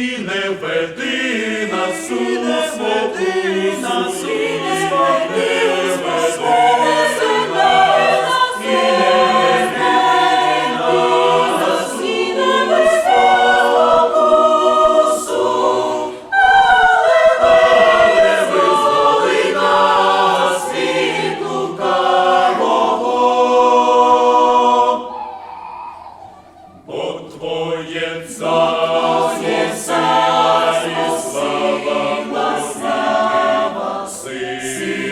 І не веди нас у свободу, нас у Твоє царство. see.